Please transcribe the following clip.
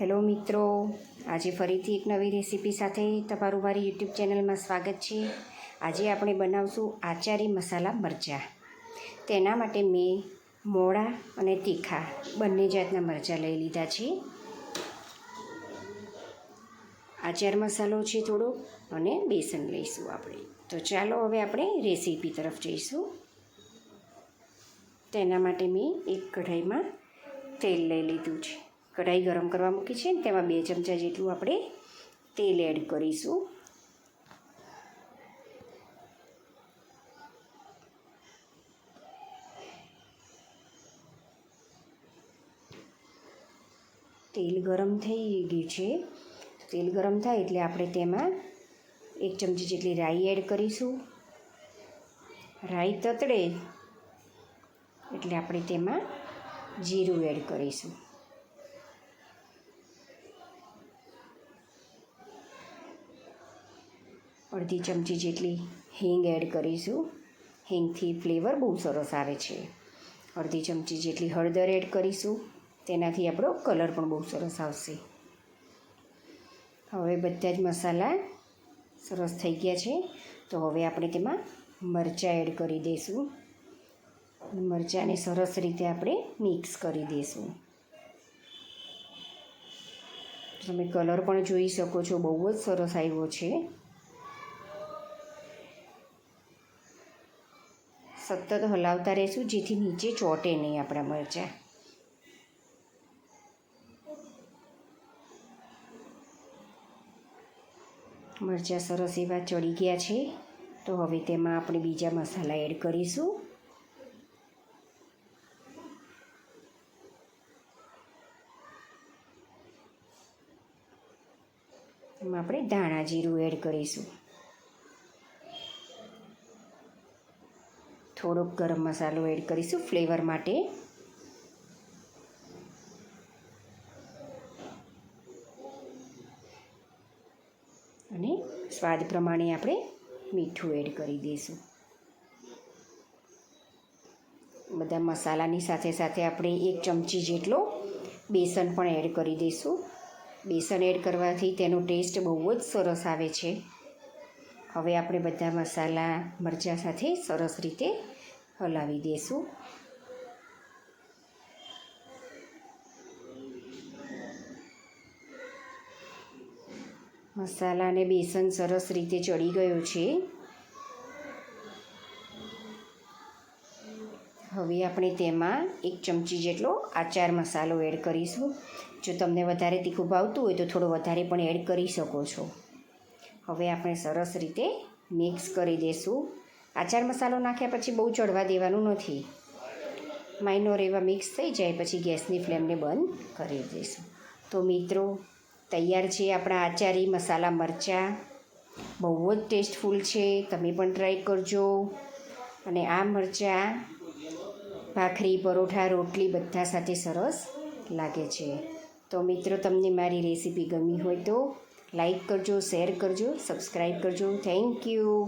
Hello મિત્રો, આજે ફરીથી એક નવી રેસીપી સાથે તમારું મારી યુટ્યુબ ચેનલમાં સ્વાગત છે. આજે આપણે બનાવશું આચારી મસાલા મરચાં. તેના માટે મેં મોળા અને તીખા બંને જાતના મરચાં લઈ લીધા છે. આચાર મસાલો છે થોડો અને બેસન લઈશું આપણે. તો ચાલો હવે આપણે રેસીપી તરફ જઈશું. તેના માટે મેં એક કઢાઈમાં તેલ લઈ લીધું છે. કઢાઈ ગરમ કરવા મૂકી છે ને તેમાં બે ચમચા જેટલું આપણે તેલ એડ કરીશું. તેલ ગરમ થઈ ગયું છે. તેલ ગરમ થાય એટલે આપણે તેમાં એક ચમચી જેટલી રાઈ એડ કરીશું. રાઈ તતડે એટલે આપણે તેમાં જીરું એડ કરીશું. અડધી ચમચી જેટલી હિંગ એડ કરીશું. હિંગથી ફ્લેવર બહુ સરસ આવે છે. અડધી ચમચી જેટલી હળદર એડ કરીશું. તેનાથી આપણો કલર પણ બહુ સરસ આવશે. હવે બધા જ મસાલા સરસ થઈ ગયા છે. તો હવે આપણે તેમાં મરચાં એડ કરી દઈશું. મરચાંને સરસ રીતે આપણે મિક્સ કરી દઈશું. તમે કલર પણ જોઈ શકો છો. બહુ જ સરસ આવ્યો છે. સતત હલાવતા રહેશું, જેથી નીચે ચોટે નહીં આપણા મરચાં. મરચાં સરસ એવા ચડી ગયા છે, તો હવે તેમાં આપણે બીજા મસાલા એડ કરીશું. એમાં આપણે ધાણા જીરું એડ કરીશું. થોડોક ગરમ મસાલો એડ કરીશું ફ્લેવર માટે. અને સ્વાદ પ્રમાણે આપણે મીઠું એડ કરી દઈશું. બધા મસાલાની સાથે સાથે આપણે એક ચમચી જેટલો બેસન પણ એડ કરી દઈશું. બેસન એડ કરવાથી તેનો ટેસ્ટ બહુ જ સરસ આવે છે. હવે આપણે બધા મસાલા, મરચાં સાથે સરસ રીતે હલાવી દઈશું મસાલા અને બેસન સરસ રીતે ચડી ગયું છે. હવે આપણે તેમાં એક ચમચી જેટલો આચાર મસાલો એડ કરીશું. જો તમને વધારે તીખું ભાવતું હોય તો થોડો વધારે પણ એડ કરી શકો છો. હવે આપણે સરસ રીતે મિક્સ કરી દઈશું આચાર મસાલો નાખ્યા પછી બહુ ચડવા દેવાનું નથી. માઇનોર એવા મિક્સ થઈ જાય પછી ગેસની ફ્લેમને બંધ કરી દઈશું. તો મિત્રો, તૈયાર છે આપણા આચારી મસાલા મરચાં. બહુ જ ટેસ્ટફુલ છે, તમે પણ ટ્રાય કરજો. અને આ મરચાં ભાખરી, પરોઠા, રોટલી બધા સાથે સરસ લાગે છે. તો મિત્રો, તમને મારી રેસીપી ગમી હોય તો લાઈક કરજો શેર કરજો સબસ્ક્રાઈબ કરજો. Thank you.